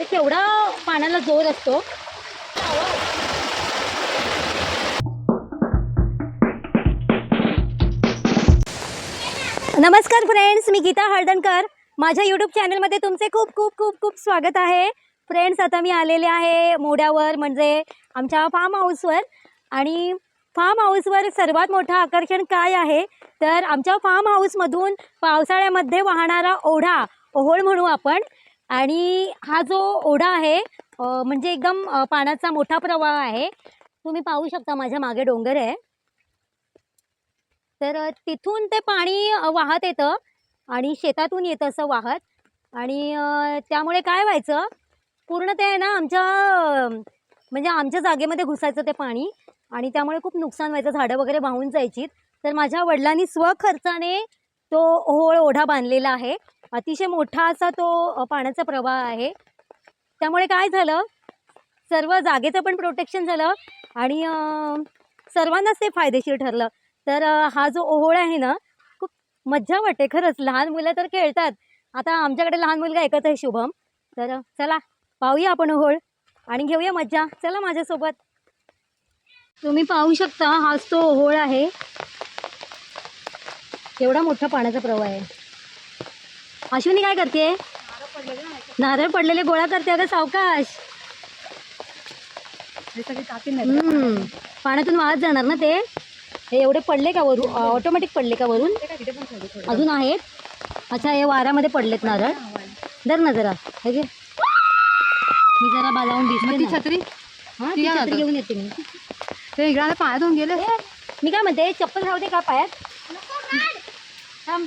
तर केवढा पाण्याला जोर असतो? नमस्कार फ्रेंड्स मी गीता हळदणकर. माझ्या यूट्यूब चॅनलमध्ये तुमचे खूप खूप खूप खूप स्वागत आहे. फ्रेंड्स आता मी आलेले आहे मोड्यावर म्हणजे आमच्या फार्म हाऊसवर आणि फार्म हाऊसवर सर्वात मोठं आकर्षण काय आहे? तर आमच्या फार्म हाऊसमधून पावसाळ्यामध्ये वाहणारा ओढा ओहोळ म्हणू आपण. आणि हा जो ओढा आहे म्हणजे एकदम पाण्याचा मोठा प्रवाह आहे. तुम्ही पाहू शकता माझ्या मागे डोंगर आहे. तर तिथून ते पाणी वाहत येतं आणि शेतातून येतं असं वाहत. आणि त्यामुळे काय व्हायचं पूर्ण ते आहे ना आमच्या म्हणजे आमच्या जागेमध्ये घुसायचं ते पाणी आणि त्यामुळे खूप नुकसान व्हायचं. झाडं वगैरे वाहून जायची तर माझ्या वडिलांनी स्वखर्चाने तो ओहोळ ओढा बांधलेला आहे. अतिशय मोठा असा तो पाण्याचा प्रवाह आहे. त्यामुळे काय झालं? सर्व जागेचं पण प्रोटेक्शन झालं आणि सर्वांनाच ते फायदेशीर ठरलं. तर हा जो ओहोळ आहे ना खूप मज्जा वाटते खरंच. लहान मुलं तर खेळतात. आता आमच्याकडे लहान मुलगा एकच आहे शुभम. तर चला पाहूया आपण ओहोळ आणि घेऊया मज्जा. चला माझ्यासोबत. तुम्ही पाहू शकता हाच तो ओहोळ आहे. एवढा मोठा पाण्याचा प्रवाह आहे. अश्विनी काय करते? नारळ पडलेले गोळा करते अगं सावकाश. हम्म. पाण्यातून वाहत जाणार ना ते? हे एवढे पडले का वरून? ऑटोमॅटिक पडले का वरून? अजून आहेत? अच्छा हे वाऱ्यामध्ये पडलेत नारळ. धर ना जरा. हे घे. मी जरा बाजावून दिसते ती. छत्री? हा, ती. घेऊन येते मी. ते इकडे पाण्यातून गेले. मी काय म्हणते चप्पल राहू दे का पायात? थांब.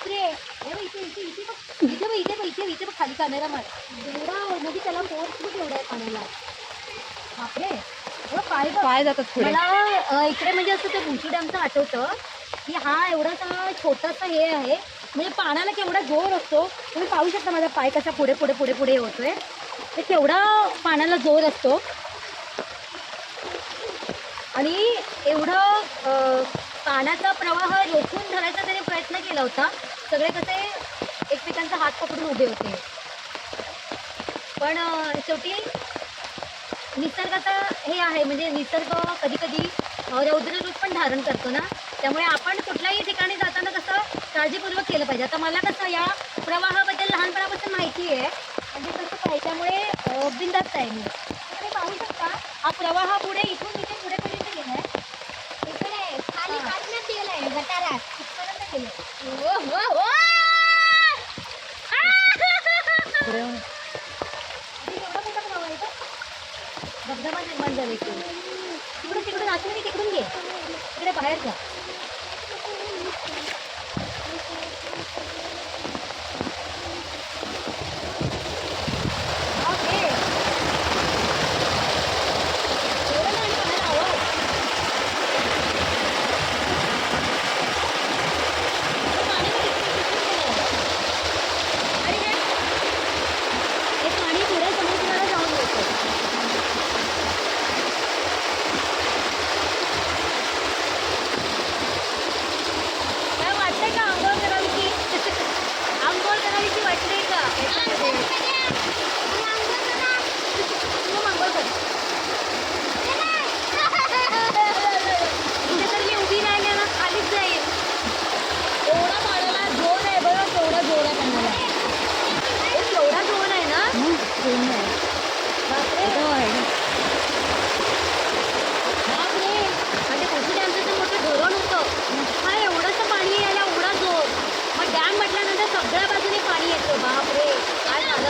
बापरे. इथे इथे इथे बघ. इथे बघ इथे बघ इथे इथे बघ खाली कॅमेरा मार. एवढा म्हणजे त्याला फोर्स खूप एवढा आहे पाण्याला. बापरे. पाय पाय जातात मला इकडे म्हणजे असं ते भुशी डॅमचं आठवतं की हा एवढासा छोटासा हे आहे. म्हणजे पाण्याला केवढा जोर असतो. तुम्ही पाहू शकता माझा पाय कसा पुढे पुढे पुढे पुढे होतोय ते केवढा पाण्याला जोर असतो. आणि एवढं पाण्याचा प्रवाह केला होता. सगळे कसे एकमेकांचा हात पकडून उभे होते. पण शेवटी निसर्गाचा हे आहे. म्हणजे निसर्ग कधी कधी रौद्र रूप पण धारण करतो ना. त्यामुळे आपण कुठल्याही ठिकाणी जाताना कसं काळजीपूर्वक केलं पाहिजे. आता मला कसं या प्रवाहाबद्दल लहानपणापासून माहिती आहे. म्हणजे कसं काय त्यामुळे अं, बिनधास्त आहे मी. तुम्ही पाहू शकता हा प्रवाह पुढे इथून इथे पुढेपर्यंत गेलाय. इकडे खाली हा. काढण्यात गेलंय गटारात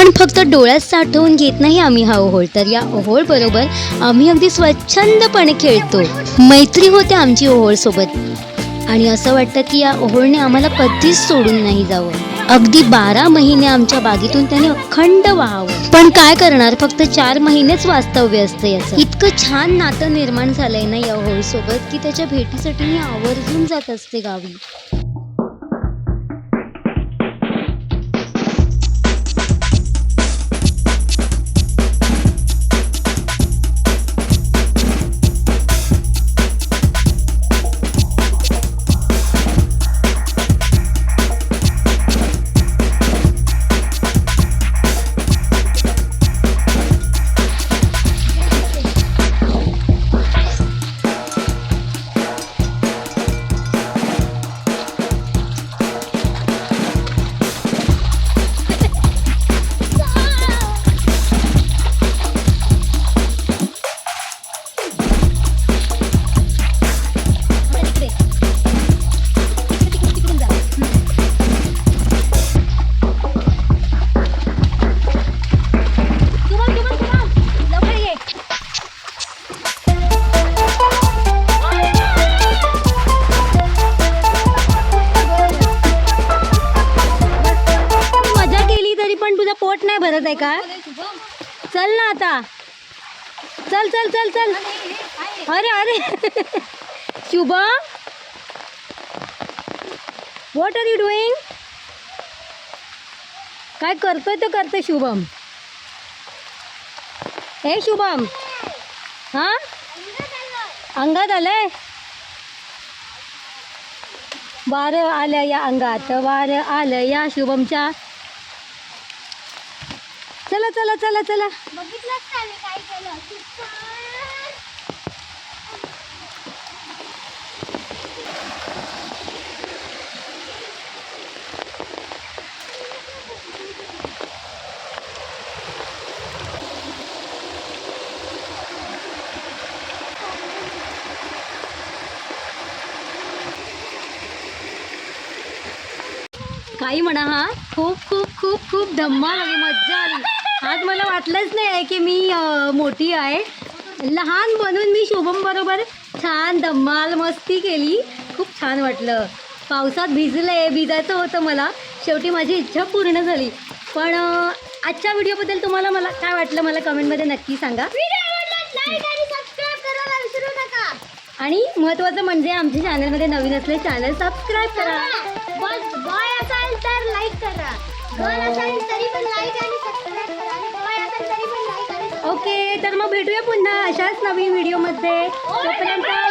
पण फक्त डोळ्यात साठवून घेत नाही आम्ही हा ओहोळ. तर या ओहोळ बरोबर आम्ही अगदी स्वच्छंदपणे खेळतो. मैत्री होते आमची ओहोळ सोबत. आणि असं वाटतं की या ओहोळने आम्हाला कधीच सोडून नाही जावं. अगदी बारा महिने आमच्या बागेतून त्याने अखंड व्हावं. पण काय करणार? फक्त चार महिनेच वास्तव्य असतं याचं. इतकं छान नातं निर्माण झालंय ना या ओहोळ सोबत की त्याच्या भेटीसाठी मी आवर्जून जात असते गावी. का? चल ना आता. चल चल चल चल. अरे अरे. Shubham what are you doing काय करतोय तो करतोय शुभम? हे शुभम. हा? अंगात आलंय? वार आलं या अंगात वार आलं या शुभमच्या चला चला चला चला. बघितलंच का मी काय केलं? सुपर. काही म्हणा हा. खूप खूप खूप खूप धम्माल आली मज्जा आली. आज मला वाटलंच नाही आहे की मी मोठी आहे. लहान बनून मी शुभम बरोबर छान धम्माल मस्ती केली. खूप छान वाटलं. पावसात भिजले भिजायचं होतं मला. शेवटी माझी इच्छा पूर्ण झाली. पण आजच्या व्हिडिओबद्दल तुम्हाला मला काय वाटलं मला कमेंटमध्ये नक्की सांगा. आणि महत्त्वाचं म्हणजे आमच्या चॅनलमध्ये नवीन असले चॅनल सबस्क्राईब करा. बस बॉय असाल तर लाईक करा. असाल तरी पण लाईक आणि ओके तर मग भेटूया पुन्हा अशाच नवीन व्हिडिओमध्ये तोपर्यंत